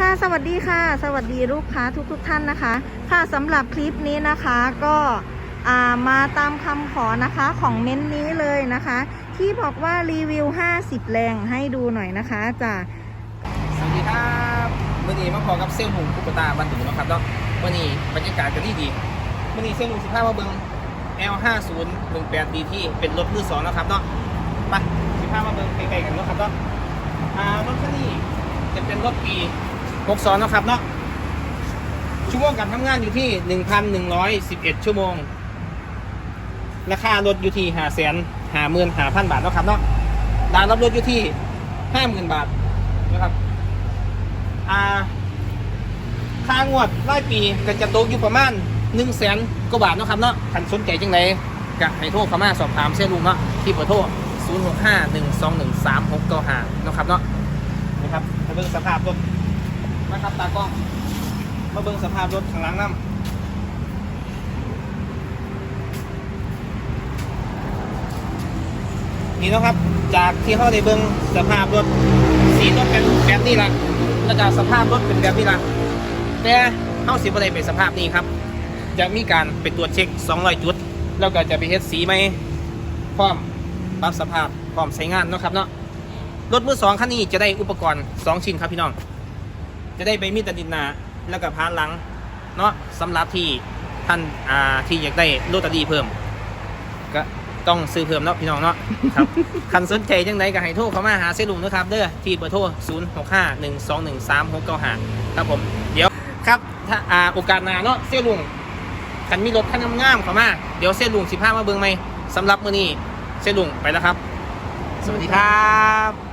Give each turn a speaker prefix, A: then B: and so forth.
A: ค่ะ สวัสดีค่ะ สวัสดีลูกค้าทุกทุกๆท่านนะคะ ค่ะสำหรับคลิปนี้นะคะก็ามาตามคำขอนะคะของเม้นต์นี้เลยนะคะ ที่บอกว่ารีวิว 50 แรงให้ดูหน่อยนะคะจ้ะ
B: สวัสดีครับมื่อนี้มาพอกับเซลล์หมูคุปตาบันถึงนะครับเนาะมื่อนี้บรรยากาศก็ดีดีมื่อนี้เซลล์หมูสิบห้ามาเบิง L5018 DT เป็นรถมือสองนะครับเนาะไปสิบห้ามาเบิงใกลๆกันเนาะครับเนาะอ่ารถคันนี้จะเป็นรถปี 62นะครับเนาะชั่วโมงการทำงานอยู่ที่1,111ชั่วโมง ราคารถอยู่ที่5 0 0 0 0 0 5 0 0 0 0 5,000บาทเนาะครับเนาะดาวน์รับรถอยู่ที่50,000บาทนะครับอ่าค่างวดรายปีก็จะตกอยู่ประมาณ1นึ่งแสนกว่าบาทนะครับเนาะคันสนใจจังไรก็ให้โทรเข้ามาสอบถามเส้นลุงเนาะที่เบอร์โทร0 6 5 1 2 1 3 6 9 5นะครับเนาะนะครับมาเบิ่งสภาพรถ นะครับตากล้อง มาเบิ่งสภาพรถข้างหลังน้ำนี่นะครับ จากที่เขาได้เบิ่งสภาพรถสีรถเป็นแบบนี้ละแล้วก็สภาพรถเป็นแบบนี้ละแต่เข้าสิบอะไรเป็นสภาพนี้ครับ จะมีการไปตรวจเช็ค 200 จุด แล้วก็จะไปเฮ็ดสีไหมพร้อมปรับสภาพพร้อมใช้งานนะครับเนาะรถมือสองคันนี้จะได้อุปกรณ์ 2 ชิ้นครับพี่น้อง จะได้ใบมีดตัดดินหนาแล้วก็พานหลังเนาะสำหรับที่ท่านอ่าที่อยากได้โรตารีเพิ่ม ก็ต้องซื้อเพิ่มเนาะพี่น้องเนาะครับ คันสนใจจังไดก็ให้โทรเข้ามาหาเซลุงนะครับเด้อที่เบอร์โทร 0 6 5 1 2 1 3 6 9 5 ครับผมเดี๋ยวครับถ้าอ่าโอกาสหน้าเนาะเซลุงคันมีรถคันงามๆเข้ามาเดี๋ยวเซลุงสิพามาเบิ่งไหมสำหรับมื้อนี้เซลุงไปแล้วครับ สวัสดีครับ